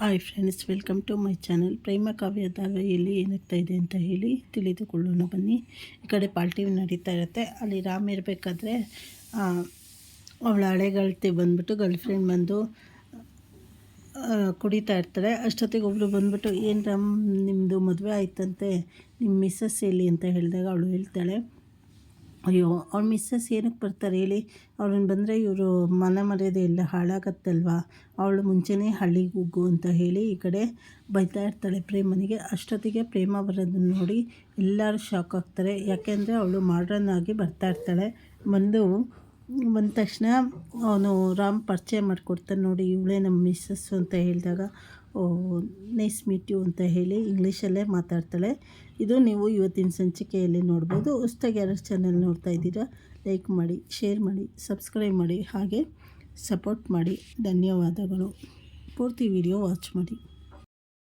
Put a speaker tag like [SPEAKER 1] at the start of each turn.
[SPEAKER 1] Hi friends, welcome to my channel. Prema Kavya ಧಾರಾವಾಹಿಯಲ್ಲಿ ಏನಾಗ್ತಾ ಇದೆ ಅಂತ ಹೇಳಿ ತಿಳಿದುಕೊಳ್ಳೋಣ ಬನ್ನಿ. ಈ ಕಡೆ ಪಾರ್ಟಿ ನಡೀತಾ ಇರುತ್ತೆ. ಅಲ್ಲಿ ರಾಮ್ ಇರಬೇಕಾದ್ರೆ ಅವಳ ಹಳೆಗಳ್ತಿ ಬಂದ್ಬಿಟ್ಟು ಗರ್ಲ್ ಫ್ರೆಂಡ್ ಬಂದು ಕುಡಿತಾ ಇರ್ತಾರೆ. ಅಷ್ಟೊತ್ತಿಗೆ ಒಬ್ಬರು ಬಂದ್ಬಿಟ್ಟು, ಏನು ರಾಮ್ ನಿಮ್ಮದು ಮದುವೆ ಆಯ್ತಂತೆ ನಿಮ್ಮ ಮಿಸ್ಸಸ್ ಎಲ್ಲಿ? ಅಂತ ಹೇಳಿದಾಗ ಅವಳು ಹೇಳ್ತಾಳೆ. ಅಯ್ಯೋ, ಅವ್ಳ ಮಿಸ್ಸಸ್ ಏನಕ್ಕೆ ಬರ್ತಾರೆ ಹೇಳಿ? ಅವ್ರನ್ನ ಬಂದರೆ ಇವರು ಮನ ಮರ್ಯಾದೆ ಎಲ್ಲ ಹಾಳಾಗತ್ತಲ್ವಾ? ಅವಳು ಮುಂಚೆನೇ ಹಳ್ಳಿಗೆ ಹೋಗು ಅಂತ ಹೇಳಿ ಈ ಕಡೆ ಬೈತಾ ಇರ್ತಾಳೆ ಪ್ರೇಮನಿಗೆ. ಅಷ್ಟೊತ್ತಿಗೆ ಪ್ರೇಮ ಬರೋದನ್ನು ನೋಡಿ ಎಲ್ಲರೂ ಶಾಕ್ ಆಗ್ತಾರೆ. ಯಾಕೆಂದರೆ ಅವಳು ಮಾಡ್ರನ್ ಆಗಿ ಬರ್ತಾ ಇರ್ತಾಳೆ. ಬಂದು ಬಂದ ತಕ್ಷಣ ಅವನು ರಾಮ್ ಪರಿಚಯ ಮಾಡಿಕೊಡ್ತಾನೆ ನೋಡಿ, ಇವಳೇ ನಮ್ಮ ಮಿಸ್ಸಸ್ಸು ಅಂತ ಹೇಳಿದಾಗ, ಓ ನೈಸ್ ಮೀಟ್ ಯು ಅಂತ ಹೇಳಿ ಇಂಗ್ಲೀಷಲ್ಲೇ ಮಾತಾಡ್ತಾಳೆ. ಇದು ನೀವು ಇವತ್ತಿನ ಸಂಚಿಕೆಯಲ್ಲಿ ನೋಡ್ಬೋದು. ಹೊಸ್ತಾಗಿ ಯಾರು ಚಾನಲ್ ನೋಡ್ತಾ ಇದ್ದೀರಾ ಲೈಕ್ ಮಾಡಿ ಶೇರ್ ಮಾಡಿ ಸಬ್ಸ್ಕ್ರೈಬ್ ಮಾಡಿ, ಹಾಗೆ ಸಪೋರ್ಟ್ ಮಾಡಿ. ಧನ್ಯವಾದಗಳು. ಪೂರ್ತಿ ವಿಡಿಯೋ ವಾಚ್ ಮಾಡಿ.